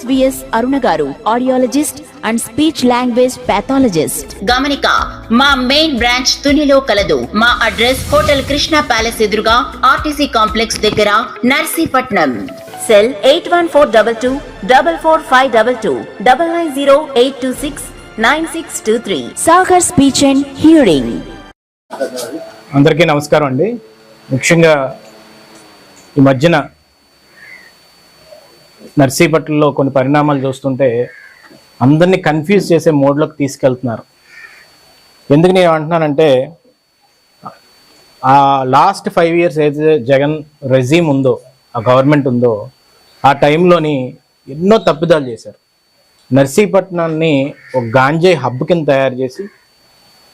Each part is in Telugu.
RSVS Aruna garu audiologist and speech language pathologist. గమనిక మా మెయిన్ బ్రాంచ్ తునిలో కలదు. మా అడ్రస్ హోటల్ కృష్ణ ప్యాలెస్ ఎదురుగా ఆర్టీసీ కాంప్లెక్స్ దగ్గర Narsipatnam. Cell eight one four double two double four five double two double nine zero eight two six nine six two three. Sagar speech and hearing. అందరికీ నమస్కారం అండి. ముఖ్యంగా ఈ మధ్యన నర్సీపట్నంలో కొన్ని పరిణామాలు చూస్తుంటే అందరినీ కన్ఫ్యూజ్ చేసే మోడ్లోకి తీసుకెళ్తున్నారు. ఎందుకు నేను అంటున్నానంటే ఆ లాస్ట్ ఫైవ్ ఇయర్స్ ఏదైతే జగన్ రెజీమ్ ఉందో ఆ గవర్నమెంట్ ఉందో ఆ టైంలోని ఎన్నో తప్పిదాలు చేశారు. నర్సీపట్నాన్ని ఒక గాంజే హబ్ కింద తయారు చేసి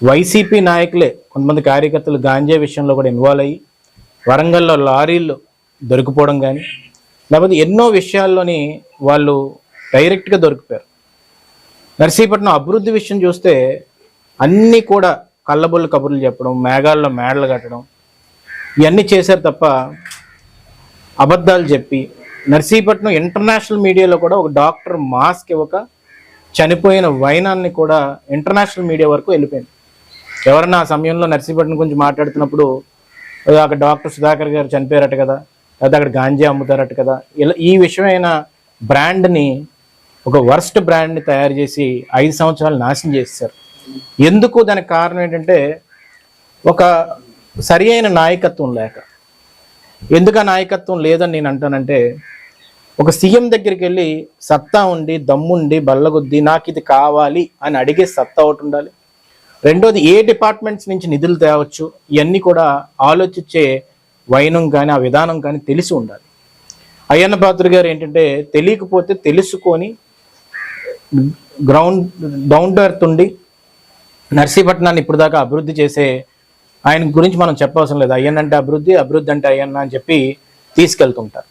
వైసీపీ నాయకులే కొంతమంది కార్యకర్తలు గాంజే విషయంలో కూడా ఇన్వాల్వ్ అయ్యి వరంగల్లో లారీలు దొరికిపోవడం కానీ లేకపోతే ఎన్నో విషయాల్లోని వాళ్ళు డైరెక్ట్గా దొరికిపోయారు. నర్సీపట్నం అభివృద్ధి విషయం చూస్తే అన్నీ కూడా కళ్ళబొల్లు కబుర్లు చెప్పడం మేఘాల్లో మేడలు కట్టడం ఇవన్నీ చేశారు తప్ప అబద్ధాలు చెప్పి నర్సీపట్నం ఇంటర్నేషనల్ మీడియాలో కూడా ఒక డాక్టర్ మాస్క్ ఇవ్వక చనిపోయిన వైనాన్ని కూడా ఇంటర్నేషనల్ మీడియా వరకు వెళ్ళిపోయింది. ఎవరన్నా ఆ సమయంలో నర్సీపట్నం గురించి మాట్లాడుతున్నప్పుడు అక్కడ డాక్టర్ సుధాకర్ గారు చనిపోయారట కదా లేకపోతే అక్కడ గాంజా అమ్ముతారట కదా. ఇలా ఈ విషయమైన బ్రాండ్ని ఒక వర్స్ట్ బ్రాండ్ని తయారు చేసి ఐదు సంవత్సరాలు నాశనం చేశారు ఎందుకు దానికి కారణం ఏంటంటే ఒక సరి అయిన నాయకత్వం లేక. ఎందుకు నాయకత్వం లేదని నేను అంటానంటే ఒక సీఎం దగ్గరికి వెళ్ళి సత్తా ఉండి దమ్ముండి బల్లగొద్ది నాకు ఇది కావాలి అని అడిగే సత్తా ఒకటి ఉండాలి. రెండోది ఏ డిపార్ట్మెంట్స్ నుంచి నిధులు తేవచ్చు ఇవన్నీ కూడా ఆలోచించే వైనం కానీ ఆ విధానం కానీ తెలిసి ఉండాలి. అయ్యన్న పాత్ర గారు ఏంటంటే తెలియకపోతే తెలుసుకొని గ్రౌండ్ డౌన్ టు ఎర్త్ ఉండి నర్సీపట్నాన్ని ఇప్పుడు దాకా అభివృద్ధి చేసే ఆయన గురించి మనం చెప్పవసరం లేదు. అయ్యన్న అంటే అభివృద్ధి అభివృద్ధి అంటే అయ్యన్న అని చెప్పి తీసుకెళ్తుంటారు.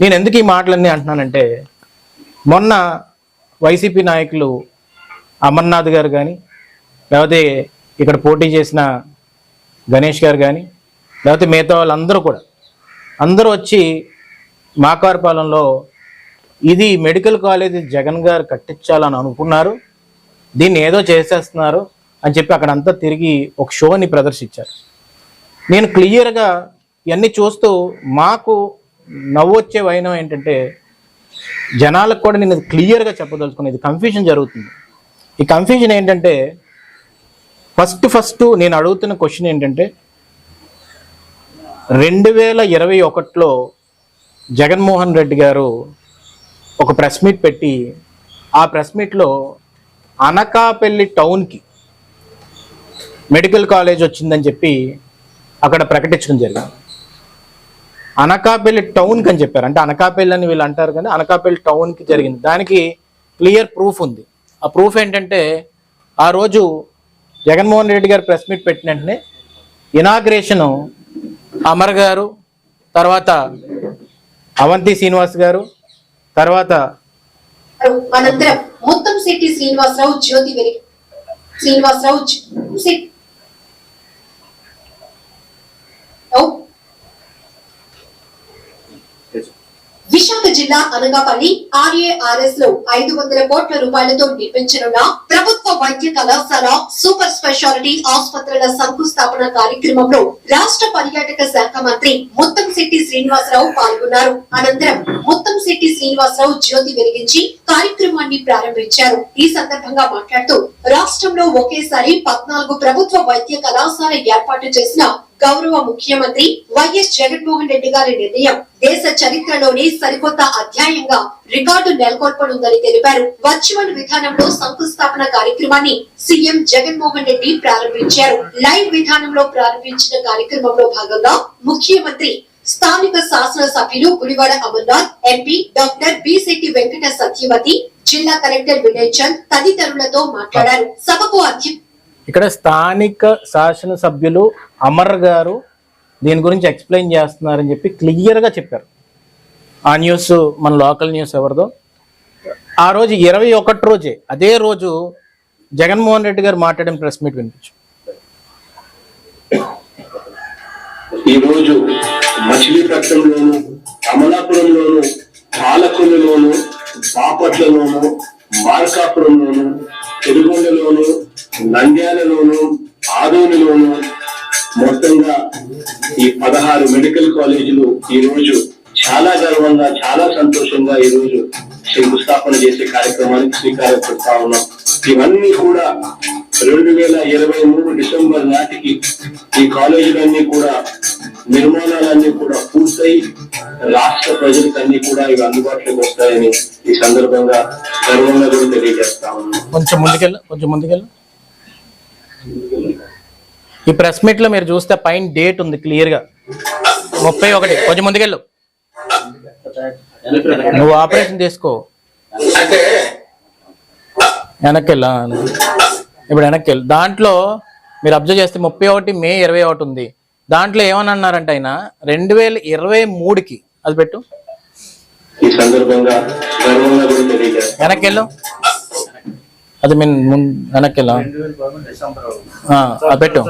నేను ఎందుకు ఈ మాటలన్నీ అంటున్నానంటే మొన్న వైసీపీ నాయకులు అమర్నాథ్ గారు కానీ లేకపోతే ఇక్కడ పోటీ చేసిన గణేష్ గారు కానీ లేకపోతే మిగతా వాళ్ళందరూ కూడా. అందరూ వచ్చి మాకారపాలెంలో ఇది మెడికల్ కాలేజీ జగన్ గారు కట్టించాలని అనుకున్నారు. దీన్ని ఏదో చేసేస్తున్నారు అని చెప్పి అక్కడంతా తిరిగి ఒక షోని ప్రదర్శించారు. నేను క్లియర్గా ఇవన్నీ చూస్తూ మాకు నవ్వొచ్చే వైనం ఏంటంటే జనాలకు కూడా నేను క్లియర్గా చెప్పదలుచుకునేది కన్ఫ్యూజన్ జరుగుతుంది. ఈ కన్ఫ్యూజన్ ఏంటంటే ఫస్ట్ ఫస్ట్ నేను అడుగుతున్న క్వశ్చన్ ఏంటంటే రెండు వేల ఇరవై ఒకటిలో జగన్మోహన్ రెడ్డి గారు ఒక ప్రెస్ మీట్ పెట్టి ఆ ప్రెస్ మీట్లో అనకాపల్లి టౌన్కి మెడికల్ కాలేజ్ వచ్చిందని చెప్పి అక్కడ ప్రకటించడం జరిగింది. అనకాపల్లి టౌన్కి అని చెప్పారు. అంటే అనకాపల్లి అని వీళ్ళు అంటారు కానీ అనకాపల్లి టౌన్కి జరిగింది. దానికి క్లియర్ ప్రూఫ్ ఉంది. ఆ ప్రూఫ్ ఏంటంటే ఆ రోజు జగన్మోహన్ రెడ్డి గారు ప్రెస్ మీట్ పెట్టిన వెంటనే ఇనాగ్రేషను అమర్ గారు తర్వాత అవంతి శ్రీనివాస్ గారు తర్వాత అనంతరం మొత్తం శెట్టి శ్రీనివాసరావు జ్యోతి వెలి శ్రీనివాసరావు విశాఖ జిల్లా అనగాపల్లి ఆర్ఏఆర్ఎస్లో ఐదు వందల కోట్ల రూపాయలతో నిర్మించనున్న ప్రభుత్వ వైద్య కళాశాల సూపర్ స్పెషాలిటీ ఆసుపత్రుల శంకుస్థాపన కార్యక్రమంలో రాష్ట్ర పర్యాటక శాఖ మంత్రి ముత్తంశెట్టి శ్రీనివాసరావు పాల్గొన్నారు. అనంతరం ముత్తంశెట్టి శ్రీనివాసరావు జ్యోతి వెలిగించి కార్యక్రమాన్ని ప్రారంభించారు. ఈ సందర్భంగా మాట్లాడుతూ రాష్ట్రంలో ఒకేసారి పద్నాలుగు ప్రభుత్వ వైద్య కళాశాల ఏర్పాటు చేసిన గౌరవ ముఖ్యమంత్రి వైఎస్ జగన్మోహన్ రెడ్డి గారి నిర్ణయం దేశ చరిత్రలోని సరికొత్త అధ్యాయంగా రికార్డు నెలకొల్పనుందని తెలిపారు. వర్చువల్ విధానంలో శంకుస్థాపన కార్యక్రమాన్ని సీఎం జగన్మోహన్ రెడ్డి ప్రారంభించారు. లైవ్ విధానంలో ప్రారంభించిన కార్యక్రమంలో భాగంగా ముఖ్యమంత్రి స్థానిక శాసన సభ్యులు గుడివాడ అమర్నాథ్ ఎంపీ డాక్టర్ బిశెట్టి వెంకట సత్యవతి జిల్లా కలెక్టర్ వినయ్ చంద్ తదితరులతో మాట్లాడారు. సభకు అధ్యక్ష ఇక్కడ స్థానిక శాసనసభ్యులు అమర్ గారు దీని గురించి ఎక్స్ప్లెయిన్ చేస్తున్నారని చెప్పి క్లియర్గా చెప్పారు. ఆ న్యూస్ మన లోకల్ న్యూస్ ఎవరిదో. ఆ రోజు ఇరవై ఒకటి రోజే అదే రోజు జగన్మోహన్ రెడ్డి గారు మాట్లాడిన ప్రెస్ మీట్ వినిపించు. ఈరోజు మచిలీపట్నంలోను అమలాపురంలోను పాలకొల్లులోను బాపట్లలోను మార్కాపురంలోను పెరుగొండలోను నంద్యాలలోను ఆదోనిలోను మొత్తంగా ఈ పదహారు మెడికల్ కాలేజీలు ఈ రోజు చాలా గర్వంగా చాలా సంతోషంగా ఈ రోజు శంకుస్థాపన చేసే కార్యక్రమానికి శ్రీకారం చుడతా ఉన్నాం. ఇవన్నీ కూడా రెండు వేల ఇరవై మూడు డిసెంబర్ నాటికి ఈ కాలేజీలన్నీ కూడా నిర్మాణాలన్నీ కూడా పూర్తయి రాష్ట్ర ప్రజలకన్నీ అన్ని కూడా ఇవి అందుబాటులోకి వస్తాయని ఈ సందర్భంగా గర్వంగా కూడా తెలియజేస్తా ఉన్నాం. కొంచెం ముందుకెళ్ళ కొంచెం ముందుకెళ్ళు. ఈ ప్రెస్ మీట్లో మీరు చూస్తే పైన డేట్ ఉంది క్లియర్గా ముప్పై ఒకటి. కొంచెం ముందుకెళ్ళు. నువ్వు ఆపరేషన్ చేసుకో. అంటే వెనక్కి వెళ్ళా. ఇప్పుడు వెనక్కి వెళ్ళు. దాంట్లో మీరు అబ్జర్వ్ చేస్తే ముప్పై ఒకటి మే ఇరవై ఒకటి ఉంది. దాంట్లో ఏమని అన్నారంటే ఆయన? రెండు వేల ఇరవై మూడుకి. అది పెట్టు. వెనక్కి వెళ్ళు. అది మీన్ ముం- వెనక్కి వెళ్ళా. ఆ, అది పెట్టు.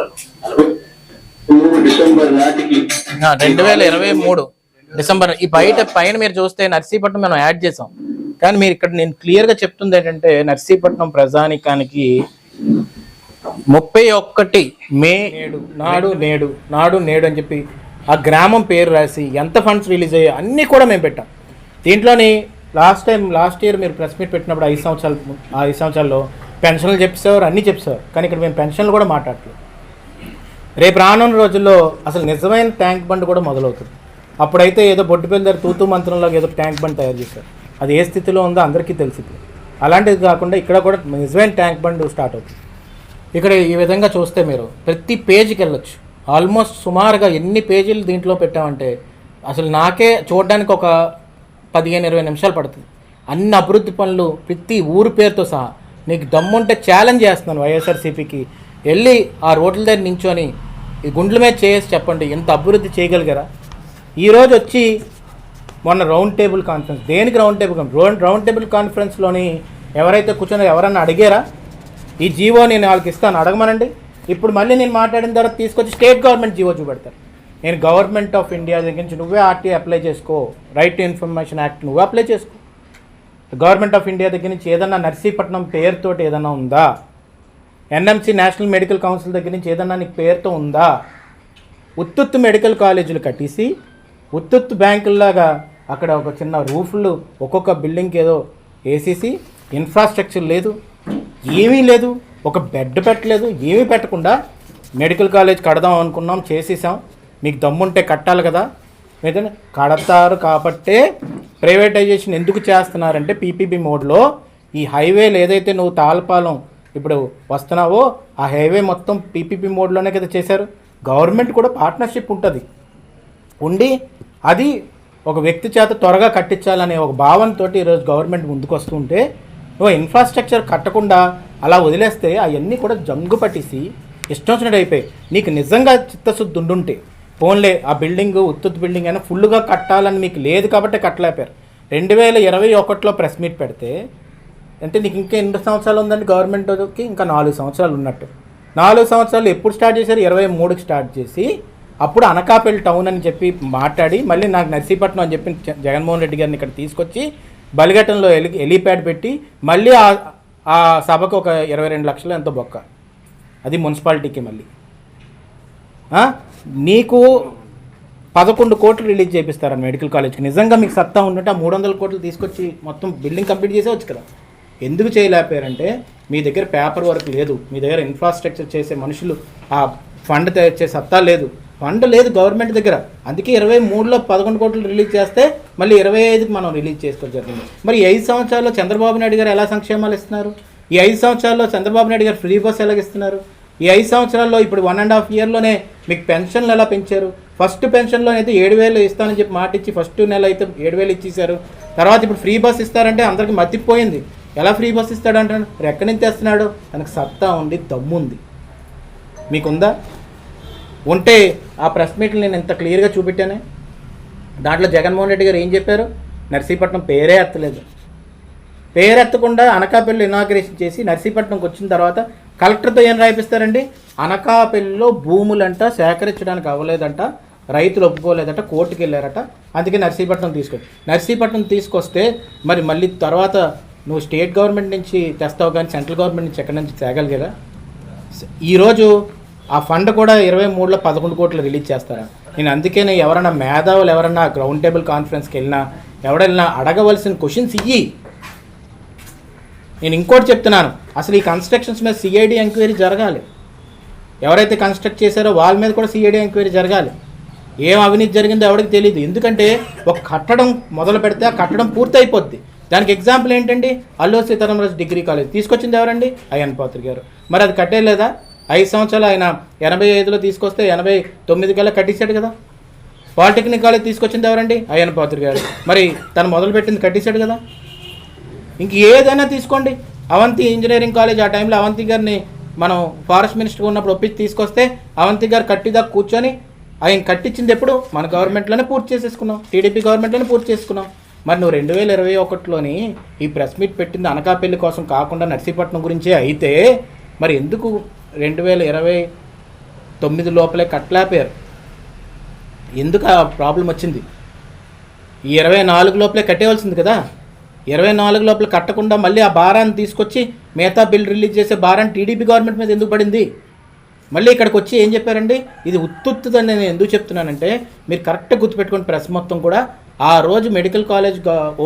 మూడు డిసెంబర్ నాటికి ఆ, రెండు వేల ఇరవై మూడు. డిసెంబర్ ఈ బయట పైన మీరు చూస్తే నర్సీపట్నం మనం యాడ్ చేసాం. కానీ మీరు ఇక్కడ నేను క్లియర్గా చెప్తుంది ఏంటంటే నర్సీపట్నం ప్రజానికానికి ముప్పై ఒక్కటి మే నేడు నాడు నేడు నాడు నేడు అని చెప్పి ఆ గ్రామం పేరు రాసి ఎంత ఫండ్స్ రిలీజ్ అయ్యాయి అన్నీ కూడా మేము పెట్టాం. దీంట్లోని లాస్ట్ టైం లాస్ట్ ఇయర్ మీరు ప్రెస్ మీట్ పెట్టినప్పుడు ఐదు సంవత్సరాలు ఆ ఐదు సంవత్సరాల్లో పెన్షన్లు చెప్పేవారు అన్నీ చెప్పేవారు కానీ ఇక్కడ మేము పెన్షన్లు కూడా మాట్లాడలేదు రేపు రానున్న రోజుల్లో అసలు నిజమైన ట్యాంక్ బండ్ కూడా మొదలవుతుంది. అప్పుడైతే ఏదో బొడ్డుపల్లి దగ్గర తూతూ మంత్రంలో ఏదో ట్యాంక్ బండ్ తయారు చేశారు. అది ఏ స్థితిలో ఉందో అందరికీ తెలిసింది అలాంటిది కాకుండా ఇక్కడ కూడా నిజమైన ట్యాంక్ బండ్ స్టార్ట్ అవుతుంది. ఇక్కడ ఈ విధంగా చూస్తే మీరు ప్రతి పేజీకి వెళ్ళొచ్చు. ఆల్మోస్ట్ సుమారుగా ఎన్ని పేజీలు దీంట్లో పెట్టామంటే అసలు నాకే చూడడానికి ఒక పదిహేను ఇరవై నిమిషాలు పడుతుంది. అన్ని అభివృద్ధి పనులు ప్రతి ఊరు పేరుతో సహా నీకు దమ్ముంటే ఛాలెంజ్ చేస్తున్నాను వైఎస్ఆర్సీపీకి. వెళ్ళి ఆ రోడ్ల దగ్గర నించొని ఈ గుండ్ల మీద చేసి చెప్పండి ఎంత అభివృద్ధి చేయగలిగారా? ఈరోజు వచ్చి మొన్న రౌండ్ టేబుల్ కాన్ఫరెన్స్ దేనికి round table conference round table కాన్ఫరెన్స్లోని ఎవరైతే కూర్చున్నారో ఎవరన్నా అడిగారా? ఈ జీవో నేను వాళ్ళకి ఇస్తాను అడగమనండి. ఇప్పుడు మళ్ళీ నేను మాట్లాడిన తర్వాత తీసుకొచ్చి స్టేట్ గవర్నమెంట్ జీవో చూపెడతారు. నేను గవర్నమెంట్ ఆఫ్ ఇండియా దగ్గర నుంచి నువ్వే ఆర్టీ అప్లై చేసుకో రైట్ టు ఇన్ఫర్మేషన్ యాక్ట్ నువ్వే అప్లై చేసుకో. గవర్నమెంట్ ఆఫ్ ఇండియా దగ్గర నుంచి ఏదన్నా నర్సీపట్నం పేరుతో ఏదన్నా ఉందా? ఎన్ఎంసి నేషనల్ మెడికల్ కౌన్సిల్ దగ్గర నుంచి ఏదన్నా నీకు పేరుతో ఉందా? ఉత్తుత్తు మెడికల్ కాలేజీలు కట్టేసి ఉత్తుత్తు బ్యాంకుల్లాగా అక్కడ ఒక చిన్న రూఫ్లు ఒక్కొక్క బిల్డింగ్కి ఏదో వేసేసి ఇన్ఫ్రాస్ట్రక్చర్ లేదు ఏమీ లేదు ఒక బెడ్ పెట్టలేదు ఏమీ పెట్టకుండా మెడికల్ కాలేజ్ కడదాం అనుకున్నాం చేసేసాం. మీకు దమ్ముంటే కట్టాలి కదా. ఏదైనా కడతారు కాబట్టే ప్రైవేటైజేషన్ ఎందుకు చేస్తున్నారంటే పీపీబీ మోడ్లో ఈ హైవేలు ఏదైతే నువ్వు తాళపాలెం ఇప్పుడు వస్తున్నావో ఆ హైవే మొత్తం పీపీపీ మోడ్లోనే కదా చేశారు. గవర్నమెంట్ కూడా పార్ట్నర్షిప్ ఉంటుంది. ఉండి అది ఒక వ్యక్తి చేత త్వరగా కట్టించాలనే ఒక భావనతో ఈరోజు గవర్నమెంట్ ముందుకు వస్తుంటే నువ్వు ఇన్ఫ్రాస్ట్రక్చర్ కట్టకుండా అలా వదిలేస్తే అవన్నీ కూడా జంగు పట్టేసి ఇష్టం వచ్చినట్టు అయిపోయి నీకు నిజంగా చిత్తశుద్ధి ఉండుంటే ఫోన్లే ఆ బిల్డింగ్ ఉత్తుత్ బిల్డింగ్ అయినా ఫుల్గా కట్టాలని మీకు లేదు కాబట్టి కట్టలేపారు రెండు వేల ఇరవై ఒకటిలో ప్రెస్ మీట్ పెడితే అంటే నీకు ఇంకా ఎన్ని సంవత్సరాలు ఉందండి గవర్నమెంట్కి? ఇంకా నాలుగు సంవత్సరాలు ఉన్నట్టు. నాలుగు సంవత్సరాలు ఎప్పుడు స్టార్ట్ చేశారు? ఇరవై మూడుకి స్టార్ట్ చేసి అప్పుడు అనకాపల్లి టౌన్ అని చెప్పి మాట్లాడి మళ్ళీ నాకు నర్సీపట్నం అని చెప్పి జగన్మోహన్ రెడ్డి గారిని ఇక్కడ తీసుకొచ్చి బలిఘట్టంలో ఎలి ఎలిప్యాడ్ పెట్టి మళ్ళీ ఆ ఆ సభకు ఒక ఇరవై రెండు లక్షలు ఎంతో బొక్క. అది మున్సిపాలిటీకి మళ్ళీ. నీకు పదకొండు కోట్లు రిలీజ్ చేపిస్తారని మెడికల్ కాలేజ్కి? నిజంగా మీకు సత్తా ఉంటుంటే ఆ మూడు వందల కోట్లు తీసుకొచ్చి మొత్తం బిల్డింగ్ కంప్లీట్ చేసేవచ్చు కదా. ఎందుకు చేయలేకపోయారంటే మీ దగ్గర పేపర్ వర్క్ లేదు. మీ దగ్గర ఇన్ఫ్రాస్ట్రక్చర్ చేసే మనుషులు ఆ ఫండ్ తెచ్చే సత్తా లేదు. ఫండ్ లేదు గవర్నమెంట్ దగ్గర. అందుకే ఇరవై మూడులో పదకొండు కోట్లు రిలీజ్ చేస్తే మళ్ళీ ఇరవై ఐదుకి మనం రిలీజ్ చేసుకోవడం జరిగింది. మరి ఐదు సంవత్సరాల్లో చంద్రబాబు నాయుడు గారు ఎలా సంక్షేమాలు ఇస్తున్నారు? ఈ ఐదు సంవత్సరాల్లో చంద్రబాబు నాయుడు గారు ఫ్రీ బస్ ఎలా ఇస్తున్నారు? ఈ ఐదు సంవత్సరాల్లో ఇప్పుడు వన్ అండ్ హాఫ్ ఇయర్లోనే మీకు పెన్షన్లు ఎలా పెంచారు? ఫస్ట్ పెన్షన్లో అయితే ఏడు వేలు ఇస్తానని చెప్పి మాట ఇచ్చి ఫస్ట్ నెల అయితే ఏడు వేలు ఇచ్చేశారు. తర్వాత ఇప్పుడు ఫ్రీ బస్ ఇస్తారంటే అందరికి మతిపోయింది. ఎలా ఫ్రీ బస్ ఇస్తాడు అంటాడు మరి ఎక్కడి నుంచి తెస్తున్నాడు తనకు సత్తా ఉండి దమ్ముంది. మీకుందా? ఉంటే ఆ ప్రెస్ మీట్లు నేను ఎంత క్లియర్గా చూపెట్టానే? దాంట్లో జగన్మోహన్ రెడ్డి గారు ఏం చెప్పారు? నర్సీపట్నం పేరే ఎత్తలేదు. పేరెత్తకుండా అనకాపల్లి ఇనాగ్రేషన్ చేసి నర్సీపట్నంకి వచ్చిన తర్వాత కలెక్టర్తో ఏం రాయిపిస్తారండి? అనకాపల్లిలో భూములంట సేకరించడానికి అవ్వలేదంట రైతులు ఒప్పుకోలేదట కోర్టుకు వెళ్ళారట. అందుకే నర్సీపట్నం తీసుకొచ్చి నర్సీపట్నం తీసుకొస్తే మరి మళ్ళీ తర్వాత నువ్వు స్టేట్ గవర్నమెంట్ నుంచి తెస్తావు కానీ సెంట్రల్ గవర్నమెంట్ నుంచి ఎక్కడి నుంచి తేగలిగారా ఈరోజు ఆ ఫండ్ కూడా ఇరవై మూడులో పదకొండు కోట్లు రిలీజ్ చేస్తారా? నేను అందుకనే ఎవరైనా మేధావులు ఎవరన్నా గ్రౌండ్ టేబుల్ కాన్ఫరెన్స్కి వెళ్ళినా ఎవడెళ్ళినా అడగవలసిన క్వశ్చన్స్ ఇయ్యి. నేను ఇంకోటి చెప్తున్నాను అసలు ఈ కన్స్ట్రక్షన్స్ మీద సిఐడి ఎంక్వైరీ జరగాలి. ఎవరైతే కన్స్ట్రక్ట్ చేశారో వాళ్ళ మీద కూడా సిఐడి ఎంక్వైరీ జరగాలి. ఏం అవినీతి జరిగిందో ఎవరికి తెలియదు ఎందుకంటే ఒక కట్టడం మొదలు పెడితే ఆ కట్టడం పూర్తయిపోద్ది. దానికి ఎగ్జాంపుల్ ఏంటండి? Alluru Sitaramaraju degree college. తీసుకొచ్చింది ఎవరండి? అయ్యన్ పాత్రి గారు. మరి అది కట్టేయలేదా? ఐదు సంవత్సరాలు ఆయన ఎనభై ఐదులో తీసుకొస్తే ఎనభై తొమ్మిది కల్లా కట్టించాడు కదా. పాలిటెక్నిక్ కాలేజ్ తీసుకొచ్చింది ఎవరండి? అయ్యన్ పాత్రి గారు. మరి తను మొదలుపెట్టింది కట్టేశాడు కదా. ఇంక ఏదైనా తీసుకోండి. అవంతి ఇంజనీరింగ్ కాలేజ్ ఆ టైంలో అవంతి గారిని మనం ఫారెస్ట్ మినిస్టర్ ఉన్నప్పుడు ఒప్పించి తీసుకొస్తే అవంతి గారు కట్టిదా కూర్చొని ఆయన కట్టించింది ఎప్పుడు? మన గవర్నమెంట్లోనే పూర్తి చేసేసుకున్నాం. టీడీపీ గవర్నమెంట్లోనే పూర్తి చేసుకున్నాం. మరి నువ్వు రెండు వేల ఇరవై ఒకటిలోని ఈ ప్రెస్ మీట్ పెట్టింది అనకాపల్లి కోసం కాకుండా నర్సీపట్నం గురించే అయితే మరి ఎందుకు రెండు వేల ఇరవై తొమ్మిది లోపలే కట్టలేపారు ఎందుకు ఆ ప్రాబ్లం వచ్చింది? ఇరవై నాలుగు లోపలే కట్టేవలసింది కదా? ఇరవై నాలుగు లోపల కట్టకుండా మళ్ళీ ఆ భారాన్ని తీసుకొచ్చి మిగతా బిల్ రిలీజ్ చేసే భారాన్ని టీడీపీ గవర్నమెంట్ మీద ఎందుకు పడింది? మళ్ళీ ఇక్కడికి వచ్చి ఏం చెప్పారండి? ఇది ఉత్తుత్తుదని నేను ఎందుకు చెప్తున్నానంటే మీరు కరెక్ట్గా గుర్తుపెట్టుకుని ప్రెస్ మొత్తం కూడా. ఆ రోజు మెడికల్ కాలేజ్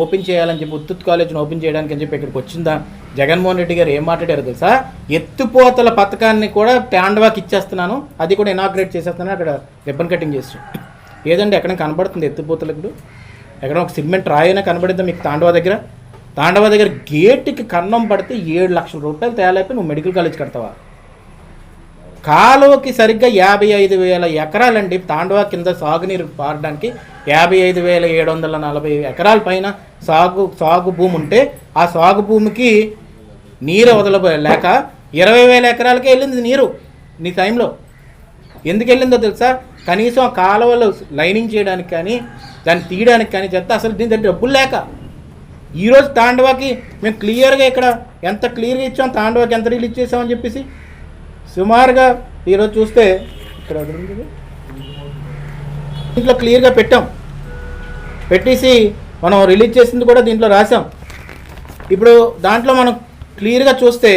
ఓపెన్ చేయాలని చెప్పి ఉత్తుత్ కాలేజ్ని ఓపెన్ చేయడానికి అని చెప్పి ఇక్కడికి వచ్చిందా? జగన్మోహన్ రెడ్డి గారు ఏం మాట్లాడారు తెలుసా? ఎత్తుపోతల పథకాన్ని కూడా టాండవాకి ఇచ్చేస్తున్నాను. అది కూడా ఇనాగ్రేట్ చేసేస్తున్నాను. అక్కడ రిబ్బన్ కటింగ్ చేసి ఏదండి? ఎక్కడ కనబడుతుంది ఎత్తుపోతలు ఇప్పుడు ఎక్కడ ఒక సిమెంట్ రాయైనా కనబడిద్దా మీకు తాండవ దగ్గర? తాండవ దగ్గర గేటుకి కన్నం పడితే ఏడు లక్షల రూపాయలు తేలైపోయి నువ్వు మెడికల్ కాలేజ్ కడతావా? కాలువకి సరిగ్గా యాభై ఐదు వేల ఎకరాలండి తాండవ కింద సాగునీరు పారడానికి యాభై ఐదు వేల ఏడు వందల నలభై ఎకరాల పైన సాగు సాగు భూమి ఉంటే ఆ సాగు భూమికి నీరు వదలలేక ఇరవై వేల ఎకరాలకే వెళ్ళింది నీరు నీ టైంలో. ఎందుకు వెళ్ళిందో తెలుసా? కనీసం ఆ కాలువలు లైనింగ్ చేయడానికి కానీ దాన్ని తీయడానికి కానీ చెత్త అసలు దీని దగ్గర డబ్బులు లేక. ఈరోజు తాండవాకి మేము క్లియర్గా ఇక్కడ ఎంత క్లియర్గా ఇచ్చాం తాండవాకి ఎంత రిలీజ్ చేసామని చెప్పేసి సుమారుగా ఈరోజు చూస్తే ఇక్కడ ఉంది దీంట్లో క్లియర్గా పెట్టాం. పెట్టేసి మనం రిలీజ్ చేసింది కూడా దీంట్లో రాసాం ఇప్పుడు దాంట్లో మనం క్లియర్గా చూస్తే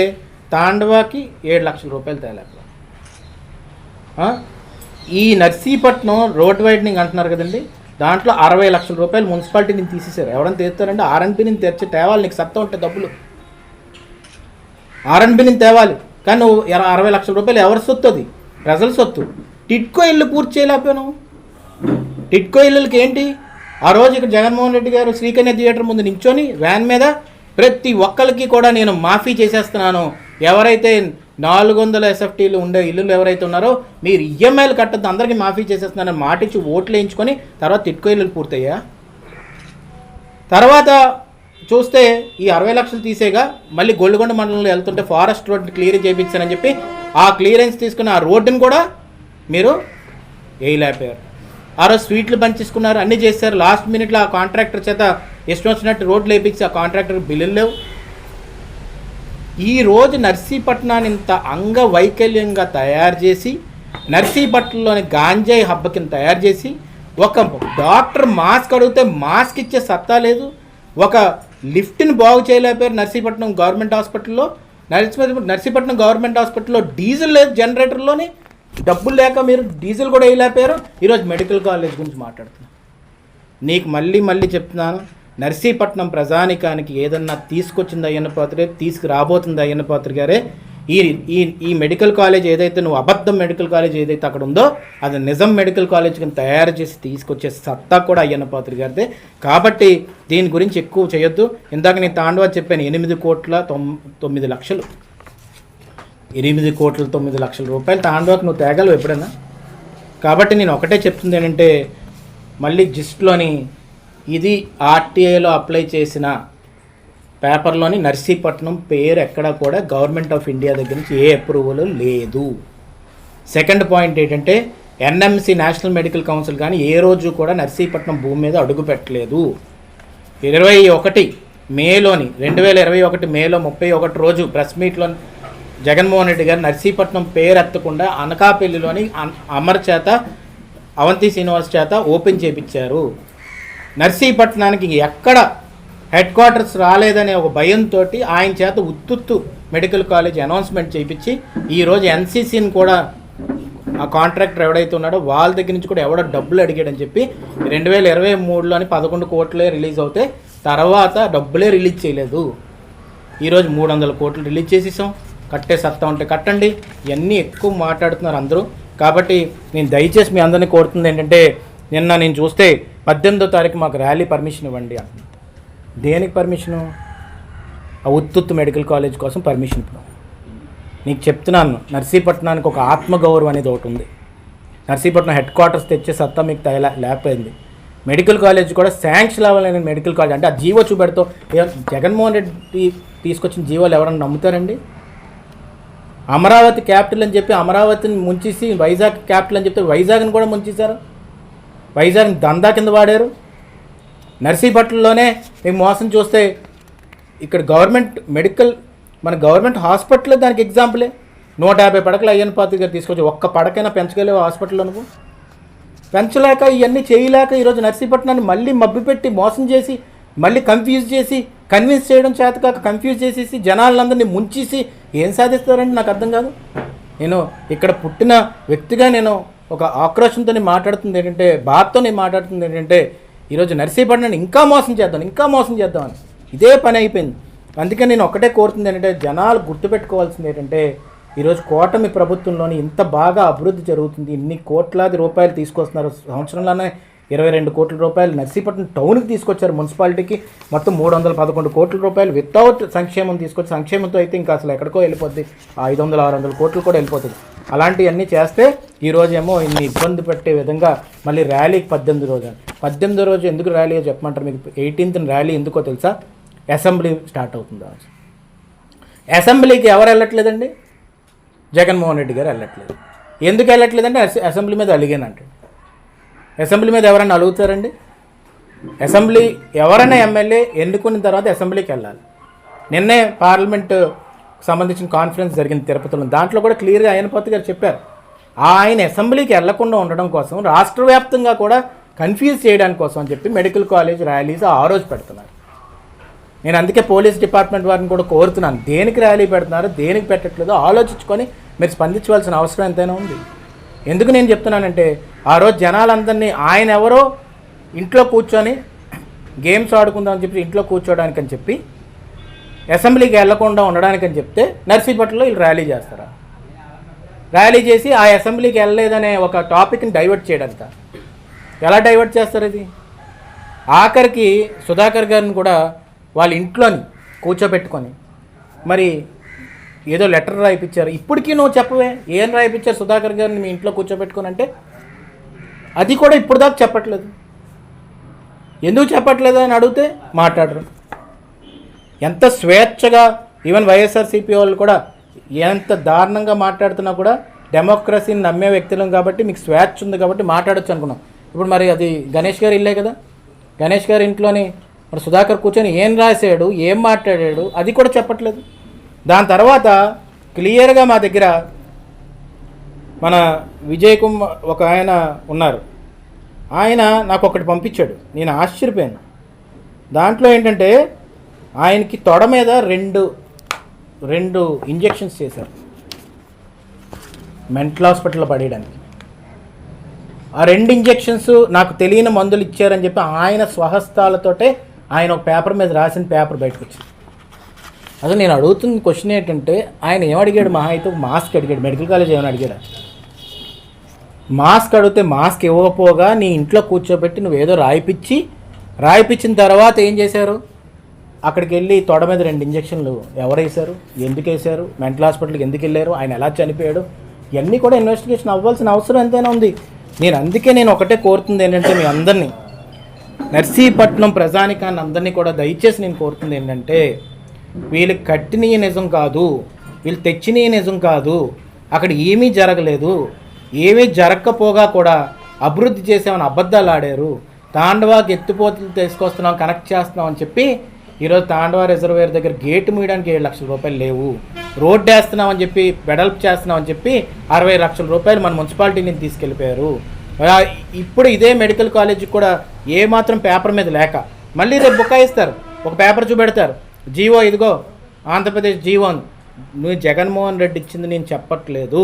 తాండవాకి ఏడు లక్షల రూపాయలు తేలేక ఈ నర్సీపట్నం రోడ్ వైడనింగ్ అంటున్నారు కదండి దాంట్లో అరవై లక్షల రూపాయలు మున్సిపాలిటీ నుంచి తీసేశారు. ఎవరైనా తీస్తారంటే ఆర్ఎన్పి నుంచి తెచ్చి తేవాలి నీకు సత్తా ఉంటే డబ్బులు. ఆర్ఎన్బి నుంచి తేవాలి. కానీ నువ్వు అరవై లక్షల రూపాయలు ఎవరి సొత్తు అది? ప్రజల సొత్తు. టిట్కో ఇల్లు పూర్తి చేయలేకపోయావు టిట్కో ఇల్లులకి ఏంటి? ఆ రోజు ఇక్కడ జగన్మోహన్ రెడ్డి గారు శ్రీకన్య థియేటర్ ముందు నించొని వ్యాన్ మీద ప్రతి ఒక్కరికి కూడా నేను మాఫీ చేసేస్తున్నాను. ఎవరైతే నాలుగు వందల ఎస్ఎఫ్టీలు ఉండే ఇల్లులు ఎవరైతే ఉన్నారో మీరు ఈఎంఐలు కట్టద్దు అందరికీ మాఫీ చేసేస్తున్నారని మాటిచ్చి ఓట్లు వేయించుకొని తర్వాత టిట్కో ఇల్లులు పూర్తయ్యా? తర్వాత చూస్తే ఈ అరవై లక్షలు తీసేగా మళ్ళీ గొల్లుగొండ మండలంలో వెళ్తుంటే ఫారెస్ట్ రోడ్ క్లియర్ చేయించానని చెప్పి ఆ క్లియరెన్స్ తీసుకున్న ఆ రోడ్డుని కూడా మీరు వేయలేకపోయారు ఆ రోజు స్వీట్లు పంచేసుకున్నారు అన్నీ చేశారు. లాస్ట్ మినిట్లో ఆ కాంట్రాక్టర్ చేత ఇష్టం వచ్చినట్టు రోడ్లు వేపించి ఆ కాంట్రాక్టర్ బిల్లులు లేవు. ఈరోజు నర్సీపట్నాన్ని ఇంత అంగవైకల్యంగా తయారు చేసి నర్సీపట్నంలోని గాంజాయి హబ్బ కింద తయారు చేసి ఒక డాక్టర్ మాస్క్ అడిగితే మాస్క్ ఇచ్చే సత్తా లేదు. ఒక లిఫ్ట్ని బాగు చేయలేకపోయారు నర్సీపట్నం గవర్నమెంట్ హాస్పిటల్లో. నర్సీపట్నం నర్సీపట్నం గవర్నమెంట్ హాస్పిటల్లో డీజిల్ లేదు జనరేటర్లోని. డబ్బులు లేక మీరు డీజిల్ కూడా వేయలేపారు ఈరోజు మెడికల్ కాలేజ్ గురించి మాట్లాడుతున్నాను నీకు మళ్ళీ మళ్ళీ చెప్తున్నాను నర్సీపట్నం ప్రజానికానికి ఏదన్నా తీసుకొచ్చింది అయ్యన్న పాత్రే తీసుకురాబోతుంది అయ్యన్న పాత్ర గారే ఈ ఈ ఈ మెడికల్ కాలేజ్ ఏదైతే నువ్వు అబద్ధం మెడికల్ కాలేజ్ ఏదైతే అక్కడ ఉందో అది నిజం మెడికల్ కాలేజ్ కింద తయారు చేసి తీసుకొచ్చే సత్తా కూడా అయ్యన్న పాత్ర గారిదే. కాబట్టి దీని గురించి ఎక్కువ చేయొద్దు. ఇందాక నేను తాండవా చెప్పాను ఎనిమిది కోట్ల తొమ్ తొమ్మిది లక్షలు. ఎనిమిది కోట్ల తొమ్మిది లక్షల రూపాయలు. తాండవాకు నువ్వు తేగలవు ఎప్పుడైనా? కాబట్టి నేను ఒకటే చెప్తుంది ఏంటంటే మళ్ళీ జిస్ట్లోని ఇది ఆర్టీఐలో అప్లై చేసిన పేపర్లోని నర్సీపట్నం పేరు ఎక్కడా కూడా గవర్నమెంట్ ఆఫ్ ఇండియా దగ్గర నుంచి ఏ అప్రూవల్ లేదు. సెకండ్ పాయింట్ ఏంటంటే ఎన్ఎంసి నేషనల్ మెడికల్ కౌన్సిల్ కానీ ఏ రోజు కూడా నర్సీపట్నం భూమి మీద అడుగు పెట్టలేదు. ఇరవై ఒకటి మేలోని రెండు వేల ఇరవై ఒకటి మేలో ముప్పై ఒకటి రోజు ప్రెస్ మీట్లో జగన్మోహన్ రెడ్డి గారు నర్సీపట్నం పేరు ఎత్తకుండా అనకాపల్లిలోని అన్- అమర్ చేత అవంతి శ్రీనివాస్ చేత ఓపెన్ చేపించారు. నర్సీపట్నానికి ఎక్కడ హెడ్ క్వార్టర్స్ రాలేదనే ఒక భయంతో ఆయన చేత ఉత్తుత్తు మెడికల్ కాలేజ్ అనౌన్స్మెంట్ చేయించి ఈరోజు ఎన్సీసీని కూడా ఆ కాంట్రాక్టర్ ఎవడైతే ఉన్నాడో వాళ్ళ దగ్గర నుంచి కూడా ఎవడో డబ్బులు అడిగాడని చెప్పి రెండు వేల ఇరవై మూడులోని పదకొండు కోట్లే రిలీజ్ అవుతే తర్వాత డబ్బులే రిలీజ్ చేయలేదు. ఈరోజు మూడు వందల కోట్లు రిలీజ్ చేసేసాం. కట్టే సత్తా ఉంటే కట్టండి. ఇవన్నీ ఎక్కువ మాట్లాడుతున్నారు అందరూ. కాబట్టి నేను దయచేసి మీ అందరినీ కోరుతుంది ఏంటంటే నిన్న నేను చూస్తే పద్దెనిమిదో తారీఖు మాకు ర్యాలీ పర్మిషన్ ఇవ్వండి అంటున్నాను దేనికి పర్మిషను? ఆ ఉత్తుత్తు మెడికల్ కాలేజ్ కోసం పర్మిషన్ ఇప్పుడు నీకు చెప్తున్నాను నర్సీపట్నానికి ఒక ఆత్మగౌరవం అనేది ఒకటి ఉంది. నర్సీపట్నం హెడ్ క్వార్టర్స్ తెచ్చే సత్తా మీకు తయలా లేకపోయింది. మెడికల్ కాలేజ్ కూడా శాంక్షన్ అవ్వాలని మెడికల్ కాలేజ్. అంటే ఆ జీవో చూపెడుతూ జగన్మోహన్ రెడ్డి తీసుకొచ్చిన జీవోలు ఎవరన్నా నమ్ముతారండి? అమరావతి క్యాపిటల్ అని చెప్పి అమరావతిని ముంచేసి వైజాగ్ క్యాపిటల్ అని చెప్తే వైజాగ్ని కూడా ముంచేశారు. వైజాగ్ని దందా కింద వాడారు. నర్సీపట్నంలోనే మీకు మోసం చూస్తే ఇక్కడ గవర్నమెంట్ మెడికల్ మన గవర్నమెంట్ హాస్పిటల్ దానికి ఎగ్జాంపులే. నూట యాభై పడకలు అయ్యన్ పాత్రి గారు తీసుకొచ్చి ఒక్క పడకైనా పెంచగలేవు హాస్పిటల్ అనుకో? పెంచలేక ఇవన్నీ చేయలేక ఈరోజు నర్సీపట్నాన్ని మళ్ళీ మబ్బిపెట్టి మోసం చేసి మళ్ళీ కన్ఫ్యూజ్ చేసి కన్విన్స్ చేయడం చేత కాక కన్ఫ్యూజ్ చేసేసి జనాలందరినీ ముంచేసి ఏం సాధిస్తారంటే నాకు అర్థం కాదు. నేను ఇక్కడ పుట్టిన వ్యక్తిగా నేను ఒక ఆక్రోషంతో మాట్లాడుతుంది ఏంటంటే బాధతో నేను మాట్లాడుతుంది ఏంటంటే ఈరోజు నర్సీపట్నాన్ని ఇంకా మోసం చేద్దాం ఇంకా మోసం చేద్దామని ఇదే పని అయిపోయింది. అందుకే నేను ఒకటే కోరుతుంది ఏంటంటే జనాలు గుర్తుపెట్టుకోవాల్సింది ఏంటంటే ఈరోజు కూటమి ప్రభుత్వంలోని ఇంత బాగా అభివృద్ధి జరుగుతుంది. ఇన్ని కోట్లాది రూపాయలు తీసుకొస్తున్నారు. సంవత్సరంలోనే ఇరవై రెండు కోట్ల రూపాయలు నర్సీపట్నం టౌన్కి తీసుకొచ్చారు మున్సిపాలిటీకి. మొత్తం మూడు వందల పదకొండు కోట్ల రూపాయలు వితౌట్ సంక్షేమం తీసుకొచ్చి సంక్షేమంతో అయితే ఇంకా అసలు ఎక్కడికో వెళ్ళిపోద్ది. ఐదు వందల ఆరు వందల కోట్లు కూడా వెళ్ళిపోతుంది అలాంటివన్నీ చేస్తే ఈ ఇన్ని ఇబ్బంది పెట్టే విధంగా మళ్ళీ ర్యాలీకి పద్దెనిమిది రోజు పద్దెనిమిది పద్దెనిమిదో రోజు ఎందుకు ర్యాలీ చెప్పమంటారు? మీకు ఎయిటీన్త్ ర్యాలీ ఎందుకో తెలుసా? అసెంబ్లీ స్టార్ట్ అవుతుంది రోజు. అసెంబ్లీకి ఎవరు వెళ్ళట్లేదండి? జగన్మోహన్ రెడ్డి గారు వెళ్ళట్లేదు. ఎందుకు వెళ్ళట్లేదంటే అసెంబ్లీ మీద అలిగానంటే అసెంబ్లీ మీద ఎవరైనా అడుగుతారండి? అసెంబ్లీ ఎవరైనా ఎమ్మెల్యే ఎన్నుకున్న తర్వాత అసెంబ్లీకి వెళ్ళాలి. నిన్నే పార్లమెంట్ సంబంధించిన కాన్ఫరెన్స్ జరిగింది తిరుపతిలో. దాంట్లో కూడా క్లియర్గా అయ్యనపతి గారు చెప్పారు. ఆయన అసెంబ్లీకి వెళ్ళకుండా ఉండడం కోసం రాష్ట్ర వ్యాప్తంగా కూడా కన్ఫ్యూజ్ చేయడానికి కోసం అని చెప్పి మెడికల్ కాలేజ్ ర్యాలీస్ ఆ రోజు పెడుతున్నారు. నేను అందుకే పోలీస్ డిపార్ట్మెంట్ వారిని కూడా కోరుతున్నాను. దేనికి ర్యాలీ పెడుతున్నారో దేనికి పెట్టట్లేదో ఆలోచించుకొని మీరు స్పందించవలసిన అవసరం ఎంతైనా ఉంది. ఎందుకు నేను చెప్తున్నానంటే ఆ రోజు జనాలందరినీ ఆయన ఎవరో ఇంట్లో కూర్చొని గేమ్స్ ఆడుకుందామని చెప్పి ఇంట్లో కూర్చోడానికని అని చెప్పి అసెంబ్లీకి వెళ్ళకుండా ఉండడానికని చెప్తే నర్సీపట్నంలో వీళ్ళు ర్యాలీ చేస్తారా? ర్యాలీ చేసి ఆ అసెంబ్లీకి వెళ్ళలేదనే ఒక టాపిక్ని డైవర్ట్ చేయడంత ఎలా డైవర్ట్ చేస్తారు ఇది? ఆఖరికి సుధాకర్ గారిని కూడా వాళ్ళ ఇంట్లోని కూర్చోబెట్టుకొని మరి ఏదో లెటర్ రాయిపించారు ఇప్పటికీ నువ్వు చెప్పవే. ఏం రాయిపించారు సుధాకర్ గారిని మీ ఇంట్లో కూర్చోబెట్టుకుని అంటే అది కూడా ఇప్పుడు దాకా చెప్పట్లేదు. ఎందుకు చెప్పట్లేదు అని అడిగితే మాట్లాడరు. ఎంత స్వేచ్ఛగా ఈవెన్ వైఎస్ఆర్సీపీ వాళ్ళు కూడా ఎంత దారుణంగా మాట్లాడుతున్నా కూడా డెమోక్రసీని నమ్మే వ్యక్తులం కాబట్టి మీకు స్వేచ్ఛ ఉంది కాబట్టి మాట్లాడొచ్చు అనుకున్నాం. ఇప్పుడు మరి అది గణేష్ గారు ఇల్లే కదా. గణేష్ గారి ఇంట్లోని మరి సుధాకర్ కూర్చొని ఏం రాశాడు ఏం మాట్లాడాడు అది కూడా చెప్పట్లేదు. దాని తర్వాత క్లియర్గా మా దగ్గర మన విజయ్ కుమార్ ఒక ఆయన ఉన్నారు. ఆయన నాకు ఒకటి పంపించాడు. నేను ఆశ్చర్యపోయాను. దాంట్లో ఏంటంటే ఆయనకి తొడ మీద రెండు రెండు ఇంజెక్షన్స్ చేశారు. మెంటల్ హాస్పిటల్లో పడేయడానికి. ఆ రెండు ఇంజెక్షన్స్ నాకు తెలియని మందులు ఇచ్చారని చెప్పి ఆయన స్వహస్తాలతోటే ఆయన ఒక పేపర్ మీద రాసిన పేపర్ బయటకు వచ్చింది అసలు నేను అడుగుతున్న క్వశ్చన్ ఏంటంటే ఆయన ఏమడిగాడు? అడిగాడు మహా అయితే మాస్క్ అడిగాడు. మెడికల్ కాలేజ్ ఏమైనా అడిగాడా? మాస్క్ అడిగితే మాస్క్ ఇవ్వకపోగా నీ ఇంట్లో కూర్చోబెట్టి నువ్వేదో రాయిపించి రాయిపించిన తర్వాత ఏం చేశారు? అక్కడికి వెళ్ళి తొడ మీద రెండు ఇంజక్షన్లు ఎవరు వేశారు ఎందుకు వేశారు? మెంటల్ హాస్పిటల్కి ఎందుకు వెళ్ళారు? ఆయన ఎలా చనిపోయాడు? ఇవన్నీ కూడా ఇన్వెస్టిగేషన్ అవ్వాల్సిన అవసరం ఎంతైనా ఉంది. నేను అందుకే నేను ఒకటే కోరుతుంది ఏంటంటే మీ అందరినీ. నర్సీపట్నం ప్రజానికాన్ని అందరినీ కూడా దయచేసి నేను కోరుతుంది ఏంటంటే వీళ్ళు కట్టినవి నిజం కాదు వీళ్ళు తెచ్చినవి నిజం కాదు అక్కడ ఏమీ జరగలేదు ఏమీ జరగకపోగా కూడా అభివృద్ధి చేసామని అబద్ధాలు ఆడారు. తాండవాకి ఎత్తిపోతలు తీసుకొస్తున్నాం కనెక్ట్ చేస్తున్నాం అని చెప్పి ఈరోజు తాండవ రిజర్వేర్ దగ్గర గేటు మీయడానికి ఏడు లక్షల రూపాయలు లేవు. రోడ్డు వేస్తున్నామని చెప్పి వెడల్ప్ చేస్తున్నామని చెప్పి అరవై లక్షల రూపాయలు మన మున్సిపాలిటీ నుంచి తీసుకెళ్ళిపోయారు ఇప్పుడు ఇదే మెడికల్ కాలేజీకి కూడా ఏమాత్రం పేపర్ మీద లేక మళ్ళీ రేపు బుకాయిస్తారు ఒక పేపర్ చూపెడతారు. జీవో ఇదిగో ఆంధ్రప్రదేశ్ జీవో నువ్వు జగన్మోహన్ రెడ్డి ఇచ్చింది నేను చెప్పట్లేదు.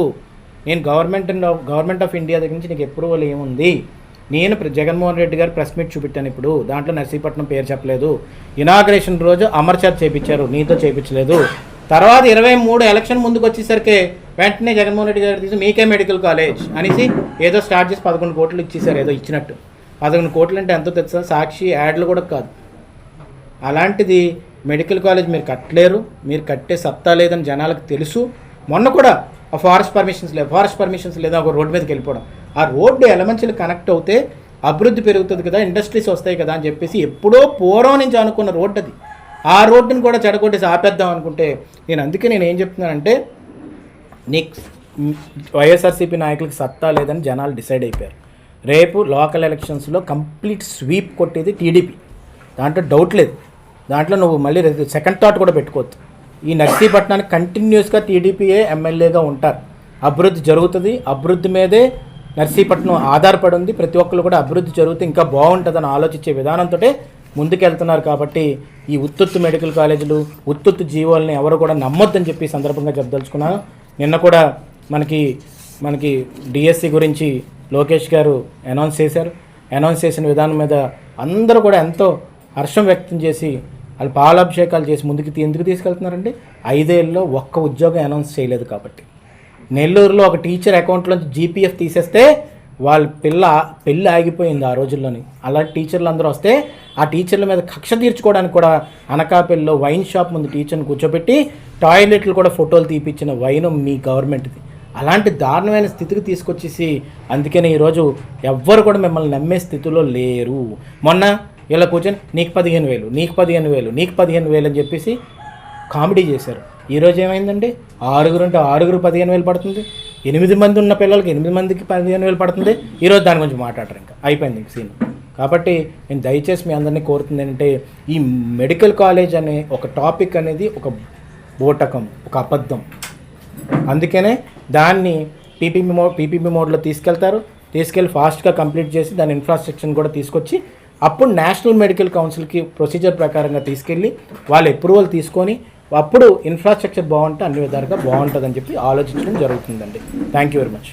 నేను గవర్నమెంట్ గవర్నమెంట్ ఆఫ్ ఇండియా దగ్గర నుంచి నీకు అప్రూవల్ ఏముంది? నేను జగన్మోహన్ రెడ్డి గారు ప్రెస్ మీట్ చూపెట్టాను ఇప్పుడు. దాంట్లో నర్సీపట్నం పేరు చెప్పలేదు. ఇనాగ్రేషన్ రోజు అమర్చార్ చేపించారు. నీతో చేపించలేదు. తర్వాత ఇరవై మూడు ఎలక్షన్ ముందుకు వచ్చేసరికి వెంటనే జగన్మోహన్ రెడ్డి గారు తీసి మీకే మెడికల్ కాలేజ్ అనేసి ఏదో స్టార్ట్ చేసి పదకొండు కోట్లు ఇచ్చేసారు ఏదో ఇచ్చినట్టు. పదకొండు కోట్లు అంటే ఎంతో తెలుసా? సాక్షి యాడ్లు కూడా కాదు. అలాంటిది మెడికల్ కాలేజ్ మీరు కట్టలేరు మీరు కట్టే సత్తా లేదని జనాలకు తెలుసు. మొన్న కూడా ఆ ఫారెస్ట్ పర్మిషన్స్ లేదు ఫారెస్ట్ పర్మిషన్స్ లేదా ఒక రోడ్డు మీదకి వెళ్ళిపోవడం. ఆ రోడ్డు ఎలమంచులు కనెక్ట్ అవుతే అభివృద్ధి పెరుగుతుంది కదా ఇండస్ట్రీస్ వస్తాయి కదా అని చెప్పేసి ఎప్పుడో పూర్వం నుంచి అనుకున్న రోడ్డు అది. ఆ రోడ్డుని కూడా చెడగొట్టేసి ఆపేద్దాం అనుకుంటే నేను అందుకే నేను ఏం చెప్తున్నానంటే నీకు వైఎస్ఆర్సీపీ నాయకులకు సత్తా లేదని జనాలు డిసైడ్ అయిపోయారు. రేపు లోకల్ ఎలక్షన్స్లో కంప్లీట్ స్వీప్ కొట్టేది టీడీపీ. దాంట్లో డౌట్ లేదు. దాంట్లో నువ్వు మళ్ళీ సెకండ్ థాట్ కూడా పెట్టుకోవద్దు. ఈ నర్సీపట్నానికి కంటిన్యూస్గా టీడీపీఏ ఎమ్మెల్యేగా ఉంటారు. అభివృద్ధి జరుగుతుంది. అభివృద్ధి మీదే నర్సీపట్నం ఆధారపడి ఉంది ప్రతి ఒక్కరు కూడా అభివృద్ధి జరుగుతే ఇంకా బాగుంటుందని ఆలోచించే విధానంతో ముందుకెళ్తున్నారు కాబట్టి ఈ ఉత్తుత్తు మెడికల్ కాలేజీలు ఉత్తుత్తు జీవోల్ని ఎవరు కూడా నమ్మొద్దని చెప్పి సందర్భంగా చెప్పదలుచుకున్నాను నిన్న కూడా మనకి మనకి డిఎస్సి గురించి లోకేష్ గారు అనౌన్స్ చేశారు. అనౌన్స్ చేసిన విధానం మీద అందరూ కూడా ఎంతో హర్షం వ్యక్తం చేసి వాళ్ళు పాలాభిషేకాలు చేసి ముందుకు ఎందుకు తీసుకెళ్తున్నారండి? ఐదేళ్ళలో ఒక్క ఉద్యోగం అనౌన్స్ చేయలేదు కాబట్టి. నెల్లూరులో ఒక టీచర్ అకౌంట్లోంచి జీపీఎఫ్ తీసేస్తే వాళ్ళ పిల్ల పెళ్ళి ఆగిపోయింది ఆ రోజుల్లోని. అలాంటి టీచర్లు అందరూ వస్తే ఆ టీచర్ల మీద కక్ష తీర్చుకోవడానికి కూడా అనకాపల్లిలో వైన్ షాప్ ముందు టీచర్ని కూర్చోబెట్టి టాయిలెట్లు కూడా ఫోటోలు తీపిచ్చిన వైన్ మీ గవర్నమెంట్ది. అలాంటి దారుణమైన స్థితికి తీసుకొచ్చేసి అందుకనే ఈరోజు ఎవ్వరు కూడా మిమ్మల్ని నమ్మే స్థితిలో లేరు. మొన్న ఇలా కూర్చొని నీకు పదిహేను వేలు నీకు పదిహేను వేలు నీకు పదిహేను వేలు అని చెప్పేసి కామెడీ చేశారు. ఈరోజు ఏమైందండి? ఆరుగురు అంటే ఆరుగురు పదిహేను వేలు పడుతుంది ఎనిమిది మంది ఉన్న పిల్లలకి ఎనిమిది మందికి పదిహేను వేలు పడుతుంది. ఈరోజు దాని గురించి మాట్లాడరు ఇంకా అయిపోయింది ఇంక సీన్. కాబట్టి నేను దయచేసి మీ అందరినీ కోరుతుంది ఏంటంటే ఈ మెడికల్ కాలేజ్ అనే ఒక టాపిక్ అనేది ఒక బోటకం ఒక అబద్ధం. అందుకనే దాన్ని పీపీపీ మోడ్ పీపీపీ మోడ్లో తీసుకెళ్తారు. తీసుకెళ్ళి ఫాస్ట్గా కంప్లీట్ చేసి దాని ఇన్ఫ్రాస్ట్రక్చర్ని కూడా తీసుకొచ్చి అప్పుడు నేషనల్ మెడికల్ కౌన్సిల్కి ప్రొసీజర్ ప్రకారంగా తీసుకెళ్ళి వాళ్ళు అప్రూవల్ తీసుకొని అప్పుడు ఇన్ఫ్రాస్ట్రక్చర్ బాగుంటే అన్ని విధాలుగా బాగుంటుందని చెప్పి ఆలోచించడం జరుగుతుందండి. Thank you very much.